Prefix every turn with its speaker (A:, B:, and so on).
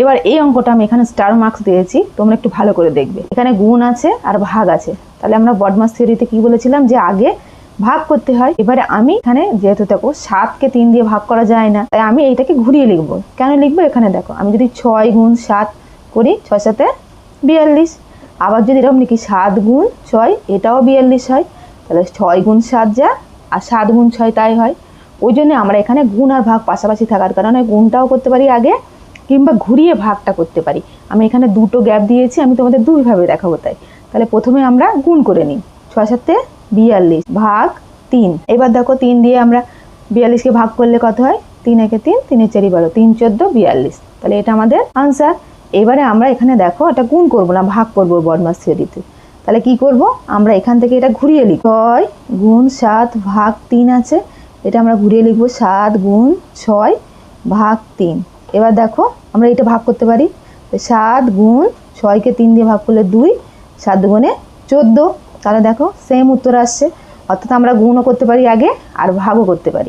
A: এবার এই অঙ্কটা আমি এখানে স্টার মার্কস দিয়েছি, তোমরা একটু ভালো করে দেখবে। এখানে গুণ আছে আর ভাগ আছে। তাহলে আমরা বদমাস থিওরিতে কি বলেছিলাম? যে আগে ভাগ করতে হয়, এবারে আমি এখানে যেহেতু দেখো সাতকে তিন দিয়ে ভাগ করা যায় না, তাই আমি এইটাকে ঘুরিয়ে লিখব। কেন লিখব? এখানে দেখো, আমি যদি ছয় গুণ সাত করি, ছয় সাথে বিয়াল্লিশ। আবার যদি এরকম লিখি সাত গুণ ছয়, এটাও বিয়াল্লিশ হয়। তাহলে ছয় গুণ সাত যা, আর সাত গুণ ছয় তাই হয়। ওই জন্য আমরা এখানে গুণ আর ভাগ পাশাপাশি থাকার কারণে গুণটাও করতে পারি আগে কিংবা ঘুরিয়ে ভাগটা করতে পারি। আমি এখানে দুটো গ্যাপ দিয়েছি, আমি তোমাদের দুইভাবে দেখাবো তাই। তাহলে প্রথমে আমরা গুণ করে নিই। ছয় সাথে বিয়াল্লিশ, ভাগ তিন। এবার দেখো তিন দিয়ে আমরা বিয়াল্লিশকে ভাগ করলে কত হয়? তিন একে তিন, তিনের চারি বারো, তিন চোদ্দ, বিয়াল্লিশ। তাহলে এটা আমাদের আনসার এবারে আমরা এখানে দেখো, এটা গুণ করব না, ভাগ করব বদমাস থিওরিতে। তাহলে কি করব? আমরা এখান থেকে এটা ঘুরিয়ে লিখ ছয় গুণ সাত ভাগ তিন আছে। এটা আমরা ঘুরিয়ে লিখব সাত গুণ ছয় ভাগ তিন। এবার দেখো, আমরা এটা ভাগ করতে পারি। সাত গুণ ছয়কে তিন দিয়ে ভাগ করলে দুই, সাত গুণে চোদ্দ। তাহলে দেখো সেম উত্তর আসছে। অর্থাৎ আমরা গুণও করতে পারি আগে আর ভাগও করতে পারি।